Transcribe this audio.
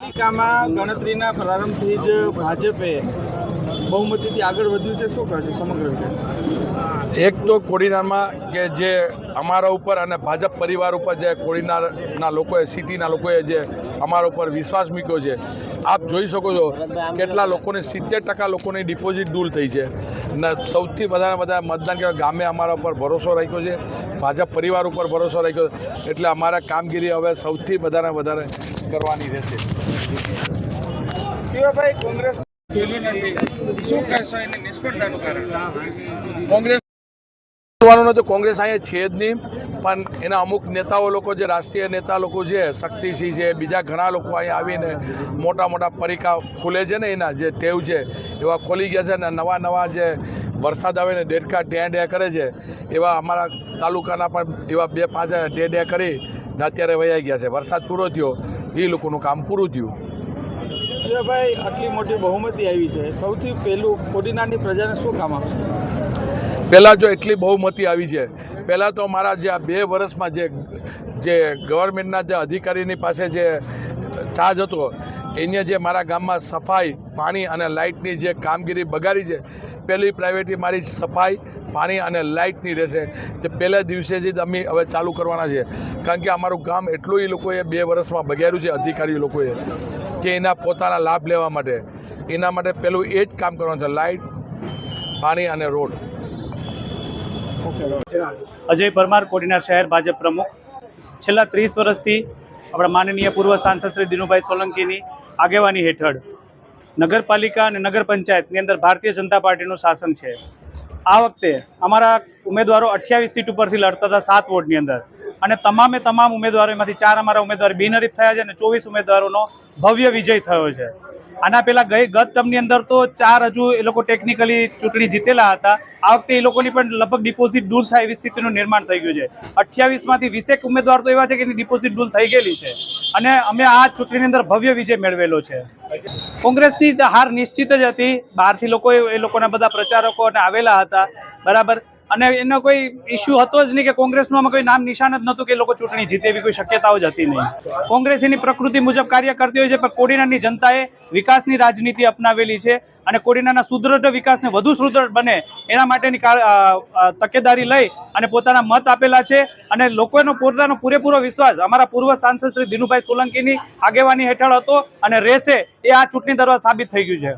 પાલિકામાં ગણતરીના પ્રારંભથી જ ભાજપે બહુમતીથી આગળ વધ્યું છે શું કહેશો સમગ્ર રીતે? એક તો કોડીનારમાં કે જે અમારા ઉપર અને ભાજપ પરિવાર ઉપર જે કોડીનારના લોકોએ સિટીના લોકોએ જે અમારા ઉપર વિશ્વાસ મૂક્યો છે આપ જોઈ શકો છો કેટલા લોકોને સિત્તેર ટકા લોકોની ડિપોઝિટ દૂર થઈ છે. ને સૌથી વધારે વધારે મતદાન કહેવાય ગામે અમારા ઉપર ભરોસો રાખ્યો છે ભાજપ પરિવાર ઉપર ભરોસો રાખ્યો છે એટલે અમારા કામગીરી હવે સૌથી વધારે વધારે કરવાની રહેશે. શિવાભાઈ કોંગ્રેસ કોંગ્રેસ નથી. કોંગ્રેસ અહીંયા છે જ નહીં, પણ એના અમુક નેતાઓ લોકો જે રાષ્ટ્રીય નેતા લોકો છે, શક્તિસિંહ છે, બીજા ઘણા લોકો અહીંયા આવીને મોટા મોટા પરીકા ખુલે છે ને એના, જે ટેવ છે, એવા ખોલી ગયા છે ને નવા નવા જે વરસાદ આવે ને ડેડકા ડે ડે કરે છે, એવા અમારા તાલુકાના પણ એવા બે પાંચ ડે ડે કરી ને અત્યારે વયા ગયા છે. વરસાદ પૂરો થયો, એ લોકોનું કામ પૂરું થયું. શિવાભાઈ આટલી મોટી બહુમતી આવી છે. સૌથી પહેલું કોડીનારની પ્રજાને શું કામ આપશે? પહેલાં જો એટલી બહુમતી આવી છે, પહેલાં તો મારા જે આ બે વર્ષમાં જે જે ગવર્મેન્ટના જે અધિકારીની પાસે જે ચાર્જ હતો એને જે મારા ગામમાં સફાઈ પાણી અને લાઇટની જે કામગીરી બગાડી છે પહેલી પ્રાઇવેટી મારી સફાઈ પાણી અને લાઇટની રહેશે. જે પહેલા દિવસેથી જ અમે હવે ચાલુ કરવાના છે. કારણ કે અમારું ગામ એટલું એ લોકોએ બે વર્ષમાં બગાડ્યું છે અધિકારી લોકોએ કે એના પોતાના લાભ લેવા માટે. એના માટે પહેલું એ જ કામ કરવાનું છે લાઇટ પાણી અને રોડ. અજય પરમાર કોટીના શહેર ભાજપ પ્રમુખ. છેલ્લા ત્રીસ વર્ષથી આપણા માનનીય પૂર્વ સાંસદ શ્રી દિનુભાઈ સોલંકીની આગેવાની હેઠળ નગરપાલિકા અને નગર પંચાયતની અંદર ભારતીય જનતા પાર્ટીનું શાસન છે. આ વખતે અમારા ઉમેદવારો અઠ્યાવીસ સીટ ઉપરથી લડતા હતા સાત વોર્ડની અંદર. અને તમામે તમામ ઉમેદવારોમાંથી ચાર અમારા ઉમેદવાર બિનહરીફ થયા છે અને ચોવીસ ઉમેદવારોનો ભવ્ય વિજય થયો છે. આના પહેલા ગઈ ગત ટર્મની અંદર તો ચાર હજુ એ લોકો ટેકનિકલી ચૂંટણી જીતેલા હતા. આ વખતે એ લોકોની પણ લગભગ ડિપોઝિટ દૂર થાય એવી સ્થિતિનું નિર્માણ થઈ ગયું છે. અઠ્યાવીસમાંથી વીસેક ઉમેદવાર તો એવા છે કે એની ડિપોઝિટ દૂર થઈ ગયેલી છે. અને અમે આ ચૂંટણીની અંદર ભવ્ય વિજય મેળવેલો છે. કોંગ્રેસની હાર નિશ્ચિત જ હતી. બહારથી લોકો એ લોકોના બધા પ્રચારકો અને આવેલા હતા. બરાબર? અને એનો કોઈ ઇસ્યુ હતો જ નહીં કે કોંગ્રેસનું કોઈ નામ નિશાન જ નહોતું કે લોકો ચૂંટણી જીતે એવી કોઈ શક્યતાઓ જ હતી નહીં. કોંગ્રેસ એની પ્રકૃતિ મુજબ કાર્ય કરતી હોય છે, પણ કોડીનારની જનતાએ વિકાસની રાજનીતિ અપનાવેલી છે અને કોડીનાના સુદૃઢ વિકાસને વધુ સુદૃઢ બને એના માટેની તકેદારી લઈ અને પોતાના મત આપેલા છે અને લોકોનો પોતાનો પૂરેપૂરો વિશ્વાસ અમારા પૂર્વ સાંસદ શ્રી દિનુભાઈ સોલંકીની આગેવાની હેઠળ હતો અને રહેશે એ આ ચૂંટણી દરમિયાન સાબિત થઈ ગયું છે.